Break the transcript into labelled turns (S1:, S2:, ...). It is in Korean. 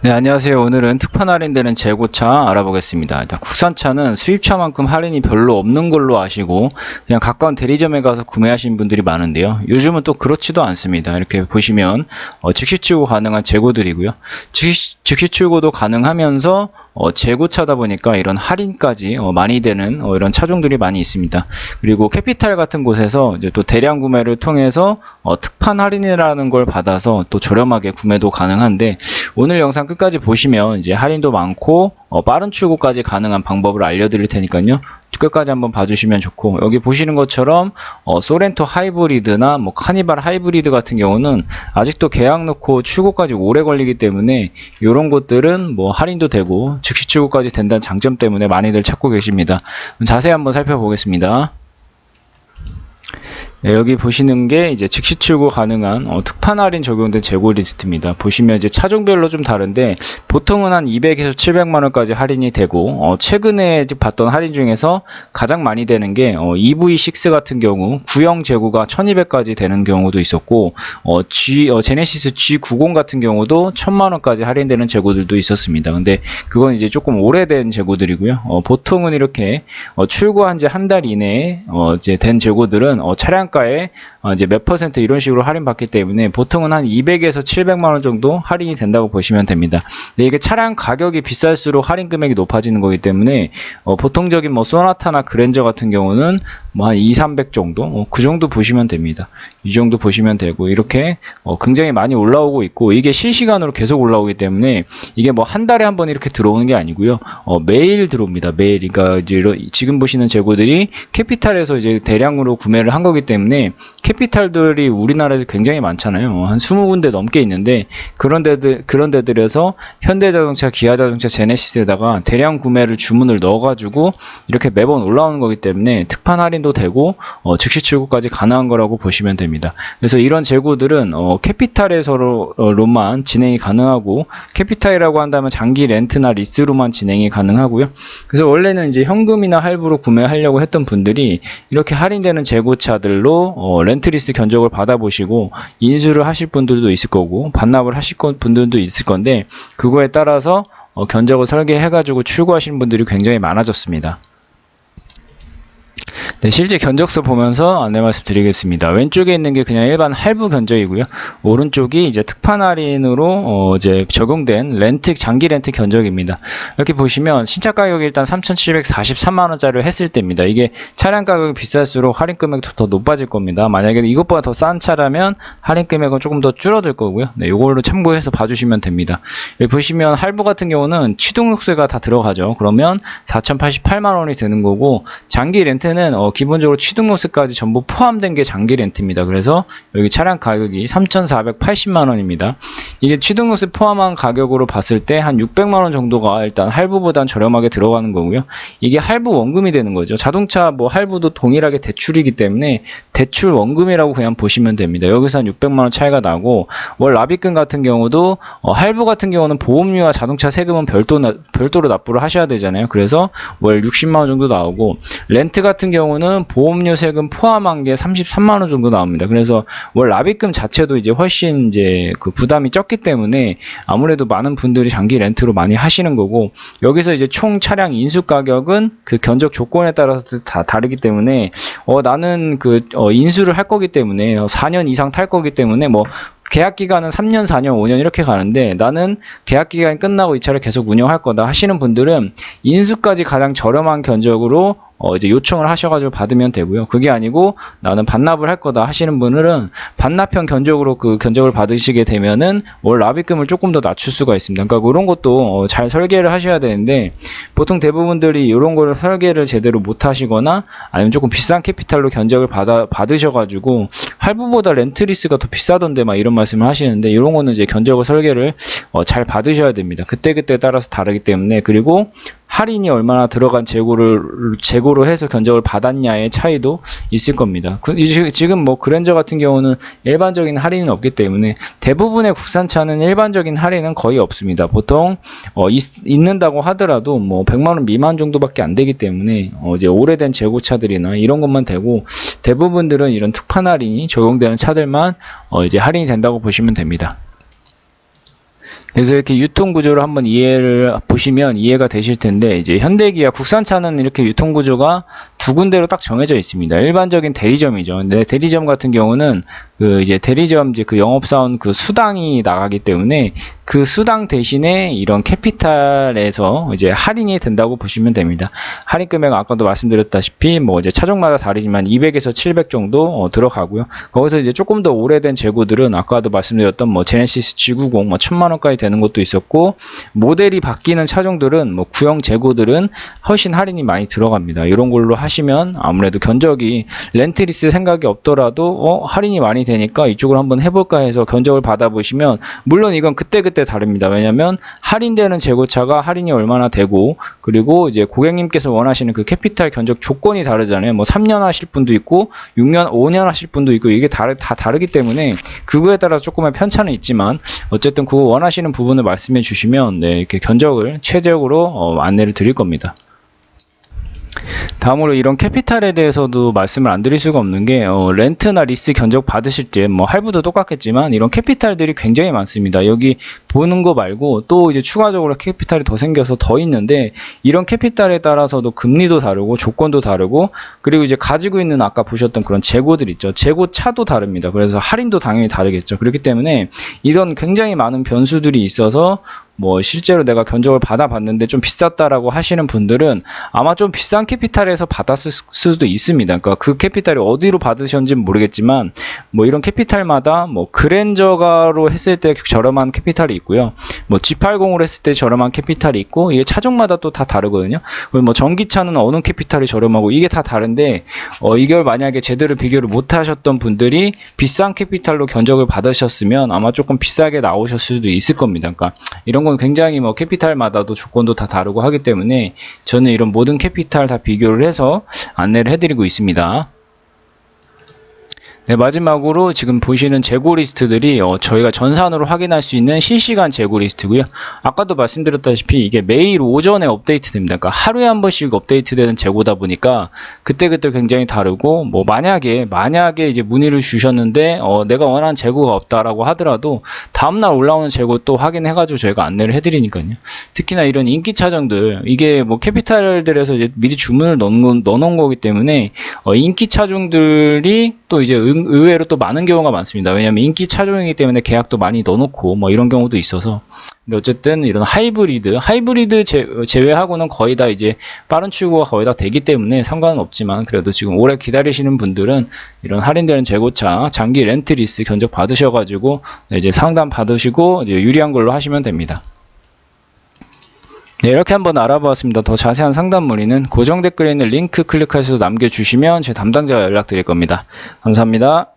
S1: 네, 안녕하세요. 오늘은 특판 할인되는 재고차 알아보겠습니다. 일단 국산차는 수입차만큼 할인이 별로 없는 걸로 아시고 그냥 가까운 대리점에 가서 구매하시는 분들이 많은데요. 요즘은 또 그렇지도 않습니다. 이렇게 보시면 어, 즉시 출고 가능한 재고들이고요. 즉시, 즉시 출고도 가능하면서 어, 재고차다 보니까 이런 할인까지 어, 많이 되는 어, 이런 차종들이 많이 있습니다. 그리고 캐피탈 같은 곳에서 이제 또 대량 구매를 통해서 어, 특판 할인이라는 걸 받아서 또 저렴하게 구매도 가능한데 오늘 영상 끝까지 보시면 이제 할인도 많고 어, 빠른 출고까지 가능한 방법을 알려드릴 테니까요. 끝까지 한번 봐주시면 좋고 여기 보시는 것처럼 어, 소렌토 하이브리드나 뭐 카니발 하이브리드 같은 경우는 아직도 계약 넣고 출고까지 오래 걸리기 때문에 이런 것들은 뭐 할인도 되고 즉시 출고까지 된다는 장점 때문에 많이들 찾고 계십니다. 자세히 한번 살펴보겠습니다. 네, 여기 보시는 게 이제 즉시 출고 가능한 어, 특판 할인 적용된 재고 리스트입니다. 보시면 이제 차종별로 좀 다른데 보통은 한 200에서 700만 원까지 할인이 되고 어, 최근에 봤던 할인 중에서 가장 많이 되는 게 어, EV6 같은 경우 구형 재고가 1200까지 되는 경우도 있었고 어, G 어, 제네시스 G90 같은 경우도 1000만 원까지 할인되는 재고들도 있었습니다. 근데 그건 이제 조금 오래된 재고들이고요. 어, 보통은 이렇게 어, 출고한 지 한 달 이내에 어, 이제 된 재고들은 어, 차량 가에 어, 이제 몇 퍼센트 이런 식으로 할인받기 때문에 보통은 한 200에서 700만 원 정도 할인이 된다고 보시면 됩니다. 근데 이게 차량 가격이 비쌀수록 할인 금액이 높아지는 거기 때문에 어, 보통적인 뭐 소나타나 그랜저 같은 경우는 뭐 한 2, 300 정도 어, 그 정도 보시면 됩니다. 이 정도 보시면 되고 이렇게 어, 굉장히 많이 올라오고 있고 이게 실시간으로 계속 올라오기 때문에 이게 뭐 한 달에 한 번 이렇게 들어오는 게 아니고요. 어, 매일 들어옵니다. 매일. 그러니까 이제 지금 보시는 재고들이 캐피탈에서 이제 대량으로 구매를 한 거기 때문에 캐피탈들이 우리나라에서 굉장히 많잖아요. 한 20군데 넘게 있는데 그런 데들 그런 데들에서 현대자동차, 기아자동차, 제네시스에다가 대량 구매를 주문을 넣어 가지고 이렇게 매번 올라오는 거기 때문에 특판 할인도 되고 어, 즉시 출고까지 가능한 거라고 보시면 됩니다. 그래서 이런 재고들은 어, 캐피탈에서로만 진행이 가능하고 캐피탈이라고 한다면 장기 렌트나 리스로만 진행이 가능하고요. 그래서 원래는 이제 현금이나 할부로 구매하려고 했던 분들이 이렇게 할인되는 재고차들로 어, 렌트리스 견적을 받아보시고 인수를 하실 분들도 있을 거고 반납을 하실 건- 분들도 있을 건데 그거에 따라서 어, 견적을 설계해가지고 출고하시는 분들이 굉장히 많아졌습니다. 네, 실제 견적서 보면서 안내 말씀드리겠습니다. 왼쪽에 있는 게 그냥 일반 할부 견적이고요. 오른쪽이 이제 특판 할인으로 어, 이제 적용된 렌트 장기 렌트 견적입니다. 이렇게 보시면 신차 가격이 일단 3,743만 원짜리를 했을 때입니다. 이게 차량 가격이 비쌀수록 할인 금액도 더 높아질 겁니다. 만약에 이것보다 더 싼 차라면 할인 금액은 조금 더 줄어들 거고요. 네, 이걸로 참고해서 봐주시면 됩니다. 여기 보시면 할부 같은 경우는 취등록세가 다 들어가죠. 그러면 4,088만 원이 되는 거고 장기 렌트는 어, 기본적으로 취등록세까지 전부 포함된 게 장기 렌트입니다. 그래서 여기 차량 가격이 3,480만 원입니다. 이게 취등록세 포함한 가격으로 봤을 때 한 600만 원 정도가 일단 할부보단 저렴하게 들어가는 거고요. 이게 할부 원금이 되는 거죠. 자동차 뭐 할부도 동일하게 대출이기 때문에 대출 원금이라고 그냥 보시면 됩니다. 여기서 한 600만 원 차이가 나고 월 납입금 같은 경우도 어, 할부 같은 경우는 보험료와 자동차 세금은 별도 나- 별도로 납부를 하셔야 되잖아요. 그래서 월 60만 원 정도 나오고 렌트 같은 경우는 보험료 세금 포함한 게 33만 원 정도 나옵니다. 그래서 월 납입금 자체도 이제 훨씬 이제 그 부담이 적기 때문에 아무래도 많은 분들이 장기 렌트로 많이 하시는 거고 여기서 이제 총 차량 인수 가격은 그 견적 조건에 따라서 다 다르기 때문에 어 나는 그 어, 인수를 할 거기 때문에 어, 4년 이상 탈 거기 때문에 뭐 계약 기간은 3년, 4년, 5년 이렇게 가는데 나는 계약 기간이 끝나고 이 차를 계속 운영할 거다 하시는 분들은 인수까지 가장 저렴한 견적으로 어 이제 요청을 하셔가지고 받으면 되고요. 그게 아니고 나는 반납을 할 거다 하시는 분들은 반납형 견적으로 그 견적을 받으시게 되면은 월 납입금을 조금 더 낮출 수가 있습니다. 그러니까 그런 것도 어, 잘 설계를 하셔야 되는데 보통 대부분들이 이런 거를 설계를 제대로 못 하시거나 아니면 조금 비싼 캐피탈로 견적을 받아 받으셔가지고 할부보다 렌트리스가 더 비싸던데 막 이런 말씀을 하시는데 이런 거는 이제 견적을 설계를 어, 잘 받으셔야 됩니다. 그때 그때 따라서 다르기 때문에 그리고 할인이 얼마나 들어간 재고를 재고로 해서 견적을 받았냐의 차이도 있을 겁니다. 그- 이- 지금 뭐 그랜저 같은 경우는 일반적인 할인은 없기 때문에 대부분의 국산차는 일반적인 할인은 거의 없습니다. 보통 어, 있, 있는다고 하더라도 뭐 100만 원 미만 정도밖에 안 되기 때문에 어, 이제 오래된 재고차들이나 이런 것만 되고 대부분들은 이런 특판 할인이 적용되는 차들만 어, 이제 할인이 된다고 보시면 됩니다. 그래서 이렇게 유통 구조를 한번 이해를 보시면 이해가 되실 텐데 이제 현대기아 국산차는 이렇게 유통 구조가 두 군데로 딱 정해져 있습니다. 일반적인 대리점이죠. 근데 대리점 같은 경우는 그 이제 대리점 이제 그 영업사원 그 수당이 나가기 때문에 그 수당 대신에 이런 캐피탈에서 이제 할인이 된다고 보시면 됩니다. 할인 금액 아까도 말씀드렸다시피 뭐 이제 차종마다 다르지만 200에서 700 정도 어, 들어가고요. 거기서 이제 조금 더 오래된 재고들은 아까도 말씀드렸던 뭐 제네시스 G90 뭐 1000만 원까지 되는 것도 있었고 모델이 바뀌는 차종들은 뭐 구형 재고들은 훨씬 할인이 많이 들어갑니다. 이런 걸로 하시면 아무래도 견적이 렌트리스 생각이 없더라도 어 할인이 많이 되니까 이쪽을 한번 해볼까 해서 견적을 받아보시면 물론 이건 그때 그때 다릅니다. 왜냐면 할인되는 재고차가 할인이 얼마나 되고 그리고 이제 고객님께서 원하시는 그 캐피탈 견적 조건이 다르잖아요. 뭐 3년 하실 분도 있고 6년, 5년 하실 분도 있고 이게 다르, 다 다르기 때문에 그거에 따라 조금의 편차는 있지만 어쨌든 그거 원하시는 부분을 말씀해 주시면 네, 이렇게 견적을 최적으로 어, 안내를 드릴 겁니다. 다음으로 이런 캐피탈에 대해서도 말씀을 안 드릴 수가 없는 게 어, 렌트나 리스 견적 받으실 때 뭐 할부도 똑같겠지만 이런 캐피탈들이 굉장히 많습니다. 여기 보는 거 말고 또 이제 추가적으로 캐피탈이 더 생겨서 더 있는데 이런 캐피탈에 따라서도 금리도 다르고 조건도 다르고 그리고 이제 가지고 있는 아까 보셨던 그런 재고들 있죠. 재고 차도 다릅니다. 그래서 할인도 당연히 다르겠죠. 그렇기 때문에 이런 굉장히 많은 변수들이 있어서 뭐 실제로 내가 견적을 받아봤는데 좀 비쌌다라고 하시는 분들은 아마 좀 비싼 캐피탈에서 받았을 수도 있습니다. 그러니까 그 캐피탈이 어디로 받으셨는지는 모르겠지만 뭐 이런 캐피탈마다 뭐 그랜저가로 했을 때 저렴한 캐피탈이 있고요. 뭐 G80으로 했을 때 저렴한 캐피탈이 있고 이게 차종마다 또 다 다르거든요. 뭐 전기차는 어느 캐피탈이 저렴하고 이게 다 다른데 어 이걸 만약에 제대로 비교를 못 하셨던 분들이 비싼 캐피탈로 견적을 받으셨으면 아마 조금 비싸게 나오셨을 수도 있을 겁니다. 그러니까 이런 건 굉장히 뭐 캐피탈마다도 조건도 다 다르고 하기 때문에 저는 이런 모든 캐피탈 다 비교를 해서 안내를 해드리고 있습니다. 네, 마지막으로 지금 보시는 재고 리스트들이 어, 저희가 전산으로 확인할 수 있는 실시간 재고 리스트고요. 아까도 말씀드렸다시피 이게 매일 오전에 업데이트 됩니다. 그러니까 하루에 한 번씩 업데이트 되는 재고다 보니까 그때그때 굉장히 다르고 뭐 만약에 만약에 이제 문의를 주셨는데 어, 내가 원하는 재고가 없다라고 하더라도 다음날 올라오는 재고 또 확인해 가지고 저희가 안내를 해 드리니까요. 특히나 이런 인기 차종들 이게 뭐 캐피탈들에서 미리 주문을 넣은, 넣어놓은 거기 때문에 어, 인기 차종들이 또 이제 의- 의 외로 또 많은 경우가 많습니다. 왜냐하면 인기 차종이기 때문에 계약도 많이 넣어놓고 뭐 이런 경우도 있어서 근데 어쨌든 이런 하이브리드 하이브리드 제, 제외하고는 거의 다 이제 빠른 출고가 거의 다 되기 때문에 상관은 없지만 그래도 지금 오래 기다리시는 분들은 이런 할인되는 재고차 장기 렌트 리스 견적 받으셔가지고 네, 이제 상담 받으시고 이제 유리한 걸로 하시면 됩니다. 네, 이렇게 한번 알아보았습니다. 더 자세한 상담 문의는 고정 댓글에 있는 링크 클릭하셔서 남겨주시면 제 담당자가 연락드릴 겁니다. 감사합니다.